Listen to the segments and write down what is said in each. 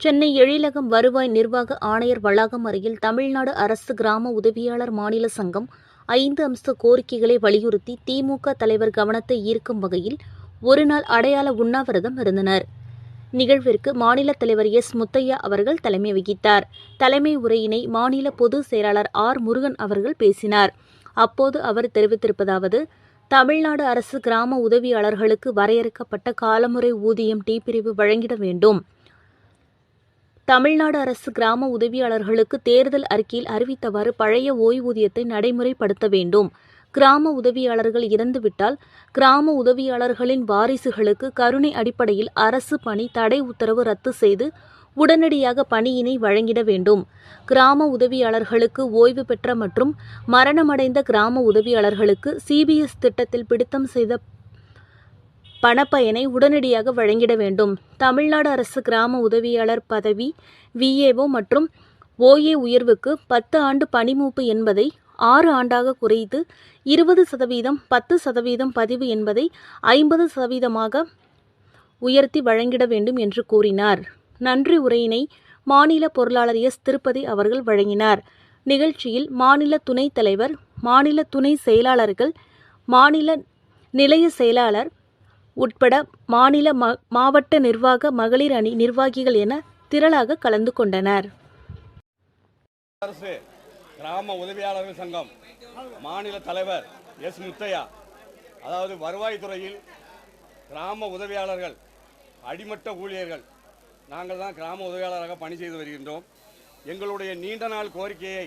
சென்னை எழிலகம் வருவாய் நிர்வாக ஆணையர் வளாகம் அருகில் தமிழ்நாடு அரசு கிராம உதவியாளர் மாநில சங்கம் ஐந்து அம்ச கோரிக்கைகளை வலியுறுத்தி திமுக தலைவர் கவனத்தை ஈர்க்கும் வகையில் ஒருநாள் அடையாள உண்ணாவிரதம் இருந்தனர். நிகழ்விற்கு மாநில தலைவர் எஸ். முத்தையா அவர்கள் தலைமை வகித்தார். தலைமை உரையினை மாநில பொதுச் செயலாளர் ஆர். முருகன் அவர்கள் பேசினார். அப்போது அவர் தெரிவித்திருப்பதாவது தமிழ்நாடு அரசு கிராம உதவியாளர்களுக்கு வரையறுக்கப்பட்ட காலமுறை ஊதியம் டி பிரிவு வழங்கிட வேண்டும். தமிழ்நாடு அரசு கிராம உதவியாளர்களுக்கு தேர்தல் அறிக்கையில் அறிவித்தவாறு பழைய ஓய்வூதியத்தை நடைமுறைப்படுத்த வேண்டும். கிராம உதவியாளர்கள் இறந்துவிட்டால் கிராம உதவியாளர்களின் வாரிசுகளுக்கு கருணை அடிப்படையில் அரசு பணி தடை உத்தரவு ரத்து செய்து உடனடியாக பணியினை வழங்கிட வேண்டும். கிராம உதவியாளர்களுக்கு ஓய்வு பெற்ற மற்றும் மரணமடைந்த கிராம உதவியாளர்களுக்கு சிபிஎஸ் திட்டத்தில் பிடித்தம் செய்த பணப்பயனை உடனடியாக வழங்கிட வேண்டும். தமிழ்நாடு அரசு கிராம உதவியாளர் பதவி விஏஓ மற்றும் ஓஏ உயர்வுக்கு பத்து ஆண்டு பணிமூப்பு என்பதை ஆறு ஆண்டாக குறைத்து இருபது சதவீதம் பத்து சதவீதம் பதிவு என்பதை ஐம்பது சதவீதமாக உயர்த்தி வழங்கிட வேண்டும் என்று கூறினார். நன்றி உரையினை மாநில பொருளாளர் எஸ். திருப்பதி அவர்கள் வழங்கினார். நிகழ்ச்சியில் மாநில துணைத் தலைவர் மாநில துணை செயலாளர்கள் மாநில நிலைய செயலாளர் உட்பட மாநில ம மாவட்ட நிர்வாக மகளிர் அணி நிர்வாகிகள் என திரளாக கலந்து கொண்டனர். அரசு கிராம உதவியாளர்கள் சங்கம் மாநில தலைவர் எஸ். முத்தையா அதாவது வருவாய்த்துறையில் கிராம உதவியாளர்கள் அடிமட்ட ஊழியர்கள் நாங்கள் தான் கிராம உதவியாளராக பணி செய்து வருகின்றோம். எங்களுடைய நீண்ட நாள் கோரிக்கையை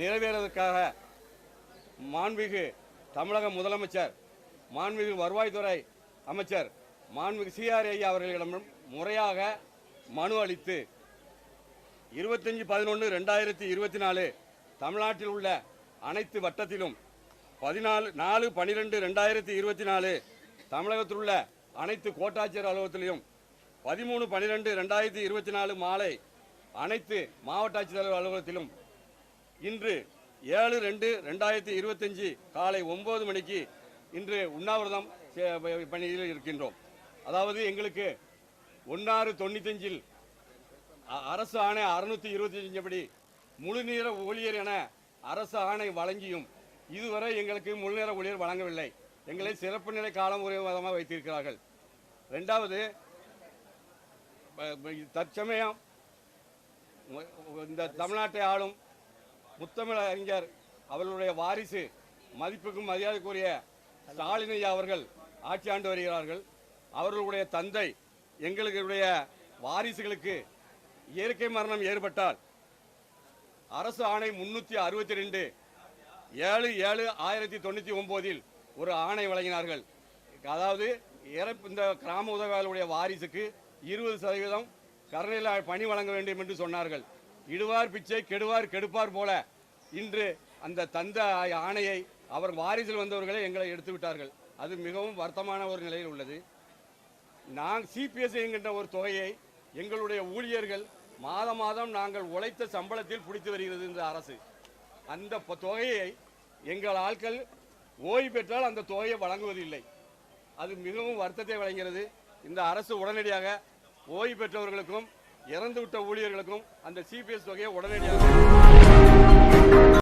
நிறைவேறுவதற்காக மாண்புமிகு தமிழக முதலமைச்சர் மாண்புமிகு வருவாய்த்துறை அமைச்சர் மாண்புமிகு சிஆர் ஐயா அவர்களிடம் முறையாக மனு அளித்து இருபத்தஞ்சு பதினொன்று ரெண்டாயிரத்தி இருபத்தி நாலு தமிழ்நாட்டில் உள்ள அனைத்து வட்டத்திலும் பதினாலு நாலு பன்னிரெண்டு ரெண்டாயிரத்தி இருபத்தி நாலு தமிழகத்தில் உள்ள அனைத்து கோட்டாட்சியர் அலுவலகத்திலையும் பதிமூணு பன்னிரெண்டு ரெண்டாயிரத்தி இருபத்தி நாலு மாலை அனைத்து மாவட்ட ஆட்சித்தலைவர் அலுவலகத்திலும் இன்று ஏழு ரெண்டு ரெண்டாயிரத்தி இருபத்தஞ்சி காலை ஒன்பது மணிக்கு இன்று உண்ணாவிரதம் பணியில் இருக்கின்றோம். அதாவது எங்களுக்கு ஒன்னாறு தொண்ணூத்தஞ்சில் அ- அரசு ஆணை அறுநூத்தி இருபத்தி அஞ்சபடி முழுநேர ஊழியர் என அரசு ஆணை வழங்கியும் இதுவரை எங்களுக்கு முழுநேர ஊழியர் வழங்கவில்லை. எங்களை சிறப்பு நிலை காலம் விதமாக வைத்திருக்கிறார்கள். ரெண்டாவது தற்சமயம் இந்த தமிழ்நாட்டை ஆளும் முத்தமிழ் அறிஞர் அவர்களுடைய வாரிசு மதிப்புக்கும் மரியாதைக்குரிய ஸ்டாலின் ஐயா அவர்கள் ஆட்சி ஆண்டு வருகிறார்கள். அவர்களுடைய தந்தை எங்களுடைய வாரிசுகளுக்கு இயற்கை மரணம் ஏற்பட்டால் அரசு ஆணை முன்னூத்தி அறுபத்தி ரெண்டு ஏழு ஏழு ஆயிரத்தி தொண்ணூத்தி ஒம்போதில் ஒரு ஆணை வழங்கினார்கள். அதாவது இறப்பு இந்த கிராம உதவியாளருடைய வாரிசுக்கு இருபது சதவீதம் கருணையில் பணி வழங்க வேண்டும் என்று சொன்னார்கள். இடுவார் பிச்சை கெடுவார் கெடுப்பார் போல இன்று அந்த தந்த ஆணையை அவர் வாரிசில் வந்தவர்களே எங்களை எடுத்து விட்டார்கள் அது மிகவும் வருத்தமான ஒரு நிலையில் உள்ளது. நான் சிபிஎஸ் என்கின்ற ஒரு தொகையை எங்களுடைய ஊழியர்கள் மாதம் மாதம் நாங்கள் உழைத்த சம்பளத்தில் பிடித்து வருகிறது இந்த அரசு. அந்த தொகையை எங்கள் ஆட்கள் ஓய்வு பெற்றால் அந்த தொகையை வழங்குவதில்லை. அது மிகவும் வருத்தத்தை வழங்குகிறது. இந்த அரசு உடனடியாக ஓய்வு பெற்றவர்களுக்கும் இறந்துவிட்ட ஊழியர்களுக்கும் அந்த சிபிஎஸ் தொகையை உடனடியாக